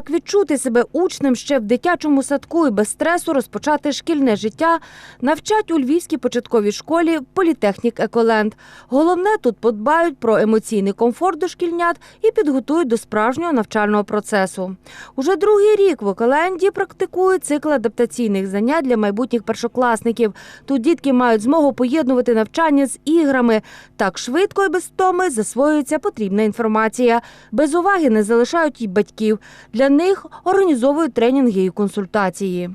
Як відчути себе учнем ще в дитячому садку і без стресу розпочати шкільне життя, навчать у Львівській початковій школі політехнік Еколенд. Головне тут подбають про емоційний комфорт дошкільнят і підготують до справжнього навчального процесу. Уже другий рік в Еколенді практикують цикл адаптаційних занять для майбутніх першокласників. Тут дітки мають змогу поєднувати навчання з іграми. Так швидко і без втоми засвоюється потрібна інформація. Без уваги не залишають й батьків. Для них організовують тренінги і консультації.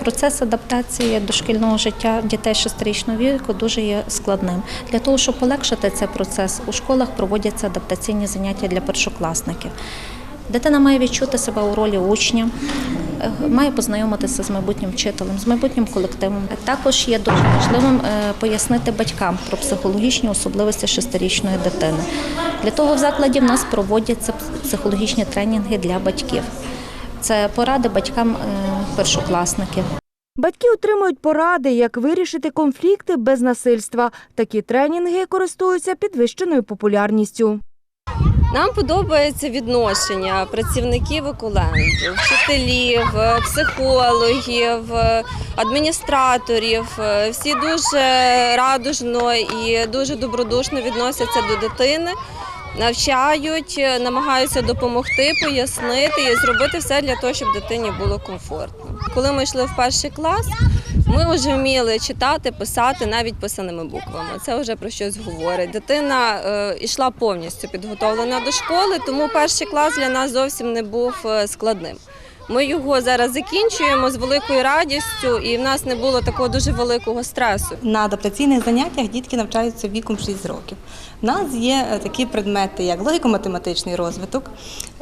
Процес адаптації до шкільного життя дітей шестирічного віку дуже є складним. Для того, щоб полегшити цей процес, у школах проводяться адаптаційні заняття для першокласників. Дитина має відчути себе у ролі учня, має познайомитися з майбутнім вчителем, з майбутнім колективом. Також є дуже важливим е, пояснити батькам про психологічні особливості шестирічної дитини. Для того в закладі в нас проводяться психологічні тренінги для батьків. Це поради батькам е, першокласників. Батьки отримують поради, як вирішити конфлікти без насильства. Такі тренінги користуються підвищеною популярністю. Нам подобається відношення працівників еколенду, вчителів, психологів, адміністраторів. Всі дуже радужно і дуже добродушно відносяться до дитини, навчають, намагаються допомогти, пояснити і зробити все для того, щоб дитині було комфортно. Коли ми йшли в перший клас, ми вже вміли читати, писати навіть писаними буквами. Це вже про щось говорить. Дитина е, йшла повністю підготовлена до школи, тому перший клас для нас зовсім не був е, складним. Ми його зараз закінчуємо з великою радістю, і в нас не було такого дуже великого стресу. На адаптаційних заняттях дітки навчаються віком 6 років. У нас є е, такі предмети, як логіко-математичний розвиток,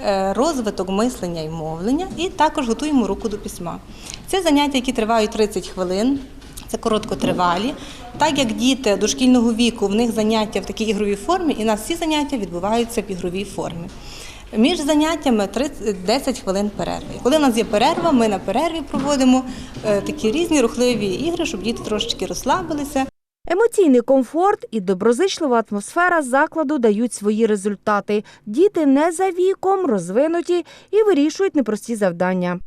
е, розвиток мислення і мовлення, і також готуємо руку до письма. Це заняття, які тривають 30 хвилин. Це короткотривалі. Так як діти дошкільного віку, в них заняття в такій ігровій формі, і у нас всі заняття відбуваються в ігровій формі. Між заняттями 30 10 хвилин перерви. Коли у нас є перерва, ми на перерві проводимо е, такі різні рухливі ігри, щоб діти трошечки розслабилися. Емоційний комфорт і доброзичлива атмосфера закладу дають свої результати. Діти не за віком розвинуті і вирішують непрості завдання.